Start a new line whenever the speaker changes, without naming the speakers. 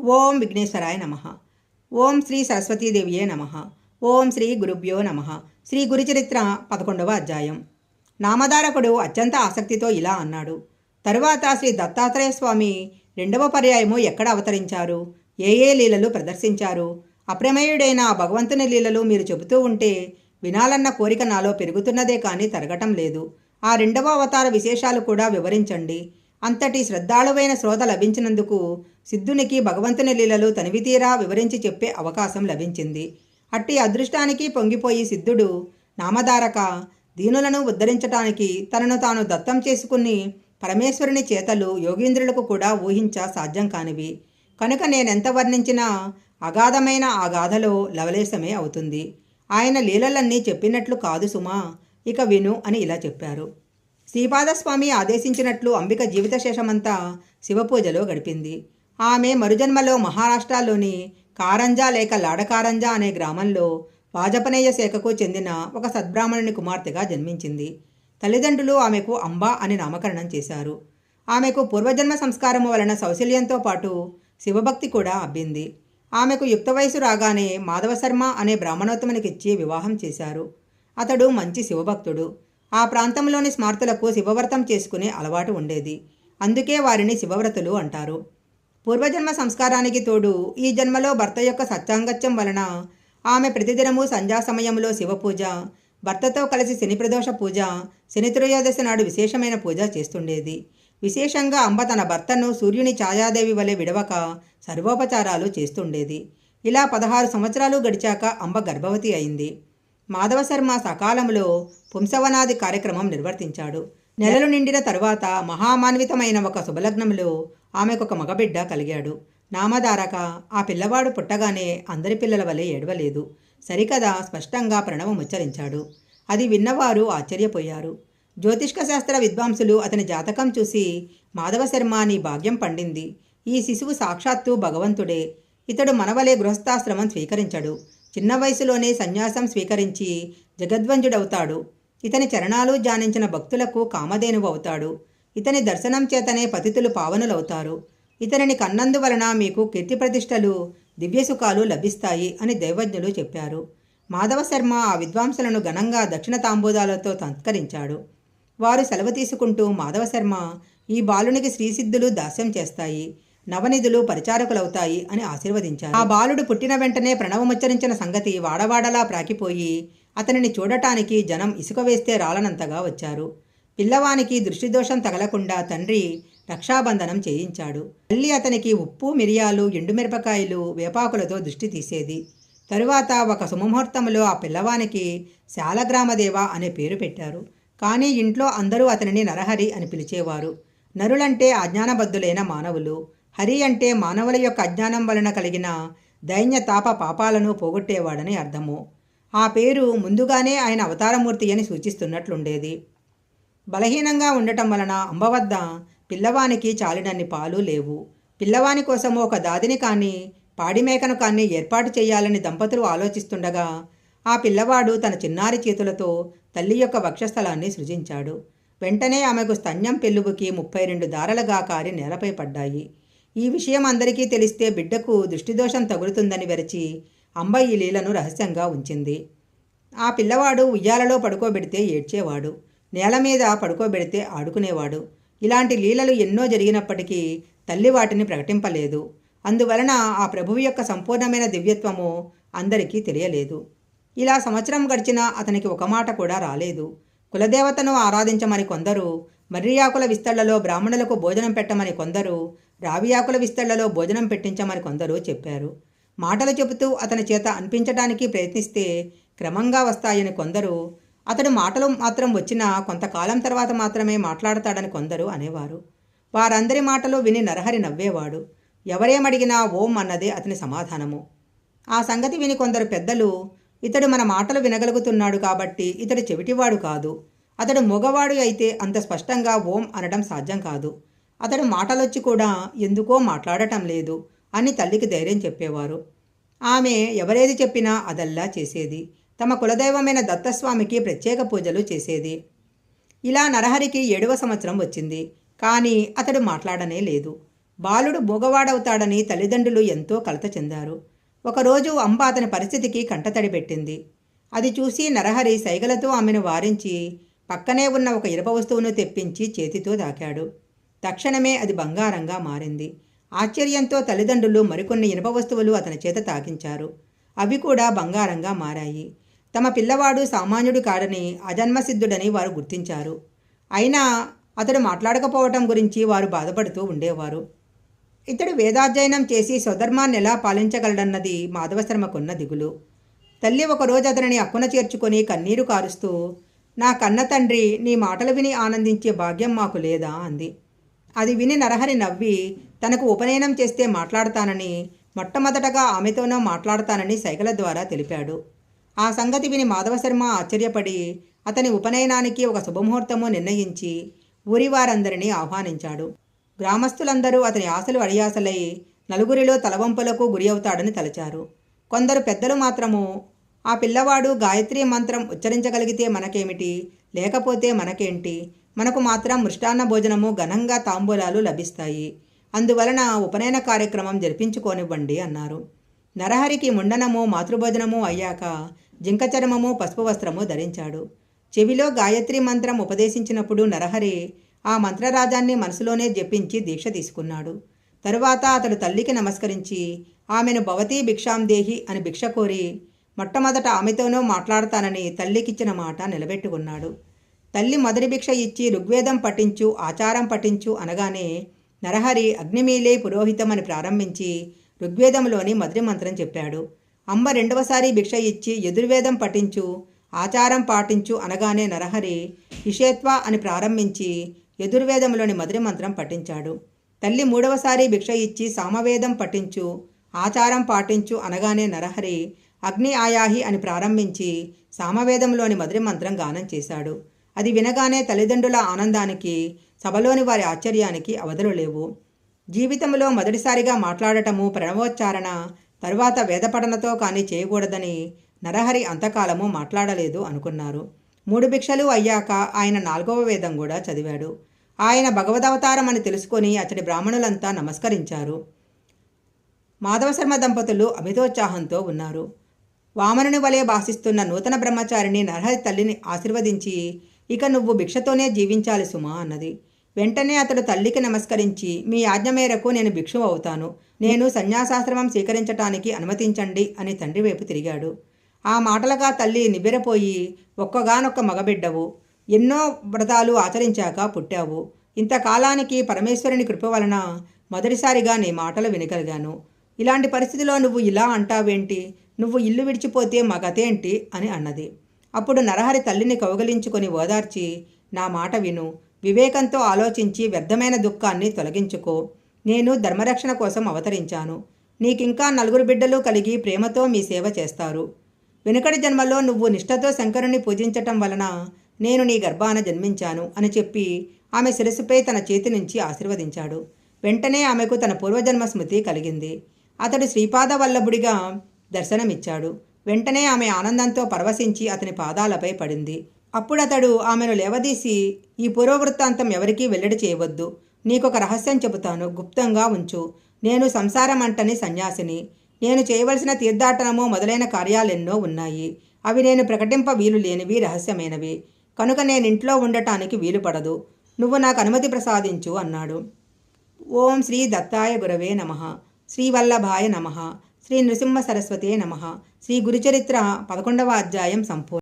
ఓం విఘ్నేశ్వరాయ నమ. ఓం శ్రీ సరస్వతీదేవియే నమ. ఓం శ్రీ గురుభ్యో నమ. శ్రీ గురుచరిత్ర పదకొండవ అధ్యాయం. నామధారకుడు అత్యంత ఆసక్తితో ఇలా అన్నాడు. తరువాత శ్రీ దత్తాత్రేయ స్వామి రెండవ పర్యాయము ఎక్కడ అవతరించారు? ఏ ఏ లీలలు ప్రదర్శించారు? అప్రమేయుడైన ఆ భగవంతుని లీలలు మీరు చెబుతూ ఉంటే వినాలన్న కోరిక నాలో పెరుగుతున్నదే కానీ తరగటం లేదు. ఆ రెండవ అవతార విశేషాలు కూడా వివరించండి. అంతటి శ్రద్ధాళువైన శ్రోత లభించినందుకు సిద్ధునికి భగవంతుని లీలలు తనివితీరా వివరించి చెప్పే అవకాశం లభించింది. అట్టి అదృష్టానికి పొంగిపోయి సిద్ధుడు నామధారక దీనులను ఉద్ధరించటానికి తనను తాను దత్తం చేసుకుని పరమేశ్వరుని చేతలు యోగీంద్రులకు కూడా ఊహించ సాధ్యం కానివి. కనుక నేనెంత వర్ణించినా అగాధమైన ఆ గాథలో లవలేశమే అవుతుంది. ఆయన లీలలన్నీ చెప్పినట్లు కాదు సుమా ఇక విను అని ఇలా చెప్పారు. శ్రీపాదస్వామి ఆదేశించినట్లు అంబిక జీవితశేషమంతా శివపూజలో గడిపింది. ఆమె మరుజన్మలో మహారాష్ట్రలోని కారంజా లేక లాడకారంజా అనే గ్రామంలో వాజపనేయ శాఖకు చెందిన ఒక సద్బ్రాహ్మణుని కుమార్తెగా జన్మించింది. తల్లిదండ్రులు ఆమెకు అంబా అని నామకరణం చేశారు. ఆమెకు పూర్వజన్మ సంస్కారము వలన సౌశల్యంతో పాటు శివభక్తి కూడా అబ్బింది. ఆమెకు యుక్త వయసు రాగానే మాధవశర్మ అనే బ్రాహ్మణోత్తమునికిచ్చి వివాహం చేశారు. అతడు మంచి శివభక్తుడు. ఆ ప్రాంతంలోని స్మార్తులకు శివవ్రతం చేసుకునే అలవాటు ఉండేది. అందుకే వారిని శివవ్రతులు అంటారు. పూర్వజన్మ సంస్కారానికి తోడు ఈ జన్మలో భర్త యొక్క సత్యాంగత్యం వలన ఆమె ప్రతిదినము సంధ్యా సమయంలో శివపూజ భర్తతో కలిసి శని ప్రదోష పూజ శని త్రయోదశి నాడు విశేషమైన పూజ చేస్తుండేది. విశేషంగా అంబ తన భర్తను సూర్యుని ఛాయాదేవి వలె విడవక సర్వోపచారాలు చేస్తుండేది. ఇలా పదహారు సంవత్సరాలు గడిచాక అంబ గర్భవతి అయింది. మాధవశర్మ సకాలంలో పుంసవనాది కార్యక్రమం నిర్వర్తించాడు. నెలలు నిండిన తరువాత మహామాన్వితమైన ఒక శుభలగ్నంలో ఆమెకు ఒక మగబిడ్డ కలిగాడు. నామధారక ఆ పిల్లవాడు పుట్టగానే అందరి పిల్లల వలె ఏడవలేదు. సరికదా స్పష్టంగా ప్రణవం ఉచ్చరించాడు. అది విన్నవారు ఆశ్చర్యపోయారు. జ్యోతిష్క శాస్త్ర విద్వాంసులు అతని జాతకం చూసి మాధవశర్మ నీ భాగ్యం పండింది. ఈ శిశువు సాక్షాత్తు భగవంతుడే. ఇతడు మనవలే గృహస్థాశ్రమం స్వీకరించడు. చిన్న వయసులోనే సన్యాసం స్వీకరించి జగద్వంజుడవుతాడు. ఇతని చరణాలు ధ్యానించిన భక్తులకు కామధేనువు అవుతాడు ఇతని దర్శనం చేతనే పతితులు పావనులవుతారు. ఇతనిని కన్నందువలన మీకు కీర్తి ప్రతిష్టలు దివ్యసుఖాలు లభిస్తాయి అని దైవజ్ఞులు చెప్పారు. మాధవ శర్మ ఆ విద్వాంసులను ఘనంగా దక్షిణ తాంబూదాలతో సంస్కరించాడు వారు సెలవు తీసుకుంటూ మాధవ శర్మ ఈ బాలునికి శ్రీసిద్ధులు దాస్యం చేస్తాయి. నవనిధులు పరిచారకులవుతాయి అని ఆశీర్వదించారు. ఆ బాలుడు పుట్టిన వెంటనే ప్రణవముచ్చరించిన సంగతి వాడవాడలా ప్రాకిపోయి అతనిని చూడటానికి జనం ఇసుక వేస్తే రాలనంతగా వచ్చారు. పిల్లవానికి దృష్టిదోషం తగలకుండా తండ్రి రక్షాబంధనం చేయించాడు. తల్లి అతనికి ఉప్పు మిరియాలు ఎండుమిరపకాయలు వేపాకులతో దృష్టి తీసేది. తరువాత ఒక సుముహూర్తంలో ఆ పిల్లవానికి శాలగ్రామదేవ అనే పేరు పెట్టారు. కానీ ఇంట్లో అందరూ అతనిని నరహరి అని పిలిచేవారు. నరులంటే అజ్ఞానబద్ధులైన మానవులు. హరి అంటే మానవుల యొక్క అజ్ఞానం వలన కలిగిన దైన్యతాప పాపాలను పోగొట్టేవాడని అర్థము. ఆ పేరు ముందుగానే ఆయన అవతారమూర్తి అని సూచిస్తున్నట్లుండేది. బలహీనంగా ఉండటం వలన అంబ వద్ద పిల్లవానికి చాలినన్ని పాలు లేవు. పిల్లవాని కోసము ఒక దాదిని కానీ పాడిమేకను కానీ ఏర్పాటు చేయాలని దంపతులు ఆలోచిస్తుండగా ఆ పిల్లవాడు తన చిన్నారి చేతులతో తల్లి యొక్క వక్షస్థలాన్ని సృజించాడు. వెంటనే ఆమెకు స్తన్యం పెళ్ళుబుకి ముప్పై రెండు దారలుగా కారి నేలపై పడ్డాయి. ఈ విషయం అందరికీ తెలిస్తే బిడ్డకు దృష్టిదోషం తగులుతుందని వెరచి అంబ ఈ లీలను రహస్యంగా ఉంచింది. ఆ పిల్లవాడు ఉయ్యాలలో పడుకోబెడితే ఏడ్చేవాడు నేల మీద పడుకోబెడితే ఆడుకునేవాడు. ఇలాంటి లీలలు ఎన్నో జరిగినప్పటికీ తల్లి వాటిని ప్రకటింపలేదు. అందువలన ఆ ప్రభువు యొక్క సంపూర్ణమైన దివ్యత్వము అందరికీ తెలియలేదు. ఇలా సంవత్సరం గడిచినా అతనికి ఒక మాట కూడా రాలేదు. కులదేవతను ఆరాధించమని కొందరు మర్రియాకుల విస్తళ్ళలో బ్రాహ్మణులకు భోజనం పెట్టమని కొందరు రావియాకుల విస్తళ్ళలో భోజనం పెట్టించమని కొందరు చెప్పారు. మాటలు చెబుతూ అతని చేత అనిపించడానికి ప్రయత్నిస్తే క్రమంగా వస్తాయని కొందరు అతడు మాటలు మాత్రం వచ్చినా కొంతకాలం తర్వాత మాత్రమే మాట్లాడతాడని కొందరు అనేవారు. వారందరి మాటలు విని నరహరి నవ్వేవాడు. ఎవరేమడిగినా ఓం అన్నదే అతని సమాధానము. ఆ సంగతి విని కొందరు పెద్దలు ఇతడు మన మాటలు వినగలుగుతున్నాడు కాబట్టి ఇతడు చెవిటివాడు కాదు. అతడు మగవాడు అయితే అంత స్పష్టంగా ఓం అనడం సాధ్యం కాదు. అతడు మాటలొచ్చి కూడా ఎందుకో మాట్లాడటం లేదు అని తల్లికి ధైర్యం చెప్పేవారు. ఆమె ఎవరేది చెప్పినా అదల్లా చేసేది. తమ కులదైవమైన దత్తస్వామికి ప్రత్యేక పూజలు చేసేది. ఇలా నరహరికి ఏడవ సంవత్సరం వచ్చింది. కానీ అతడు మాట్లాడనే లేదు. బాలుడు మూగవాడవుతాడని తల్లిదండ్రులు ఎంతో కలత చెందారు. ఒకరోజు అంబ అతని పరిస్థితికి కంటతడి పెట్టింది. అది చూసి నరహరి సైగలతో ఆమెను వారించి పక్కనే ఉన్న ఒక ఇరప వస్తువును తెప్పించి చేతితో దాకాడు తక్షణమే అది బంగారంగా మారింది. ఆశ్చర్యంతో తల్లిదండ్రులు మరికొన్ని ఇనుప వస్తువులు అతని చేత తాకించారు అవి కూడా బంగారంగా మారాయి. తమ పిల్లవాడు సామాన్యుడు కాడని అజన్మసిద్ధుడని వారు గుర్తించారు. అయినా అతడు మాట్లాడకపోవటం గురించి వారు బాధపడుతూ ఉండేవారు. ఇతడు వేదాధ్యయనం చేసి స్వధర్మాన్ని ఎలా పాలించగలడన్నది మాధవశర్మకున్న దిగులు. తల్లి ఒకరోజు అతనిని అక్కున చేర్చుకొని కన్నీరు కారుస్తూ నా కన్న తండ్రి నీ మాటలు విని ఆనందించే భాగ్యం మాకు లేదా అంది. అది విని నరహరి నవ్వి తనకు ఉపనయనం చేస్తే మాట్లాడతానని మొట్టమొదటగా ఆమెతోనో మాట్లాడతానని సైకిల ద్వారా తెలిపాడు. ఆ సంగతి విని మాధవశర్మ ఆశ్చర్యపడి అతని ఉపనయనానికి ఒక శుభముహూర్తము నిర్ణయించి ఊరి వారందరినీ ఆహ్వానించాడు. గ్రామస్తులందరూ అతని ఆశలు అడియాసలై నలుగురిలో తలవంపులకు గురి అవుతాడని తలచారు. కొందరు పెద్దలు మాత్రము ఆ పిల్లవాడు గాయత్రి మంత్రం ఉచ్చరించగలిగితే మనకేమిటి? లేకపోతే మనకేంటి? మనకు మాత్రం మృష్టాన్న భోజనము ఘనంగా తాంబూలాలు లభిస్తాయి. అందువలన ఉపనయన కార్యక్రమం జరిపించుకోనివ్వండి అన్నారు. నరహరికి ముండనము మాతృభోజనము అయ్యాక జింక చర్మము పసుపు వస్త్రము ధరించాడు. చెవిలో గాయత్రి మంత్రం ఉపదేశించినప్పుడు నరహరి ఆ మంత్రరాజాన్ని మనసులోనే జపించి దీక్ష తీసుకున్నాడు. తరువాత అతడు తల్లికి నమస్కరించి ఆమెను భవతీ భిక్షాందేహి అని భిక్ష కోరి మొట్టమొదట ఆమెతోనూ మాట్లాడతానని తల్లికిచ్చిన మాట నిలబెట్టుకున్నాడు. తల్లి మొదటి భిక్ష ఇచ్చి ఋగ్వేదం పఠించు ఆచారం పఠించు అనగానే నరహరి అగ్నిమీలే పురోహితమని ప్రారంభించి ఋగ్వేదంలోని మొదటి మంత్రం చెప్పాడు. అమ్మ రెండవసారి భిక్ష ఇచ్చి యజుర్వేదం పఠించు ఆచారం పాటించు అనగానే నరహరి ఇషేత్వ అని ప్రారంభించి యజుర్వేదంలోని మొదటి మంత్రం పఠించాడు. తల్లి మూడవసారి భిక్ష ఇచ్చి సామవేదం పఠించు ఆచారం పాటించు అనగానే నరహరి అగ్ని ఆయాహి అని ప్రారంభించి సామవేదంలోని మొదటి మంత్రం గానం చేశాడు. అది వినగానే తల్లిదండ్రుల ఆనందానికి సభలోని వారి ఆశ్చర్యానికి అవధులు లేవు. జీవితంలో మొదటిసారిగా మాట్లాడటము ప్రణవోచ్చారణ తరువాత వేదపఠనతో కానీ చేయకూడదని నరహరి అంతకాలము మాట్లాడలేదు అనుకున్నారు. మూడు భిక్షలు అయ్యాక ఆయన నాలుగవ వేదం కూడా చదివాడు. ఆయన భగవదవతారం అని తెలుసుకొని అతడి బ్రాహ్మణులంతా నమస్కరించారు. మాధవశర్మ దంపతులు అమితోత్సాహంతో ఉన్నారు. వామనుని వలె భాషిస్తున్న నూతన బ్రహ్మచారిని నరహరి తల్లిని ఆశీర్వదించి ఇక నువ్వు భిక్షతోనే జీవించాలి సుమా అన్నది. వెంటనే అతడు తల్లికి నమస్కరించి మీ ఆజ్ఞ మేరకు నేను భిక్షు అవుతాను. నేను సన్యాసాశ్రమం స్వీకరించటానికి అనుమతించండి అని తండ్రి వైపు తిరిగాడు. ఆ మాటలుగా తల్లి నిబెరపోయి ఒక్కగానొక్క మగబిడ్డవు. ఎన్నో వ్రతాలు ఆచరించాక పుట్టావు. ఇంతకాలానికి పరమేశ్వరుని కృప వలన మొదటిసారిగా నీ మాటలు వినగలిగాను. ఇలాంటి పరిస్థితిలో నువ్వు ఇలా అంటావేంటి? నువ్వు ఇల్లు విడిచిపోతే మగతేంటి? అని అన్నది. అప్పుడు నరహరి తల్లిని కౌగలించుకొని ఓదార్చి నా మాట విను. వివేకంతో ఆలోచించి వ్యర్థమైన దుఃఖాన్ని తొలగించుకో. నేను ధర్మరక్షణ కోసం అవతరించాను. నీకింకా నలుగురు బిడ్డలు కలిగి ప్రేమతో మీ సేవ చేస్తారు. వెనుకటి జన్మలో నువ్వు నిష్ఠతో శంకరుని పూజించటం వలన నేను నీ గర్భాన జన్మించాను అని చెప్పి ఆమె శిరస్సుపై తన చేతి నుంచి ఆశీర్వదించాడు. వెంటనే ఆమెకు తన పూర్వజన్మ స్మృతి కలిగింది. అతడు శ్రీపాద వల్లభుడిగా దర్శనమిచ్చాడు. వెంటనే ఆమె ఆనందంతో పరవశించి అతని పాదాలపై పడింది. అప్పుడు అతడు ఆమెను లేవదీసి ఈ పూర్వవృత్తాంతం ఎవరికీ వెల్లడి చేయవద్దు. నీకొక రహస్యం చెబుతాను. గుప్తంగా ఉంచు. నేను సంసారం అంటని సన్యాసిని. నేను చేయవలసిన తీర్థాటనము మొదలైన కార్యాలెన్నో ఉన్నాయి. అవి నేను ప్రకటింప వీలు లేనివి రహస్యమైనవి. కనుక నేను ఇంట్లో ఉండటానికి వీలు పడదు. నువ్వు నాకు అనుమతి ప్రసాదించు అన్నాడు. ఓం శ్రీ దత్తాయ గురవే నమ. శ్రీ వల్లభాయ నమ. శ్రీ నృసింహ సరస్వతే నమ. శ్రీ గురుచరిత్ర పదకొండవ అధ్యాయం సంపూర్ణ.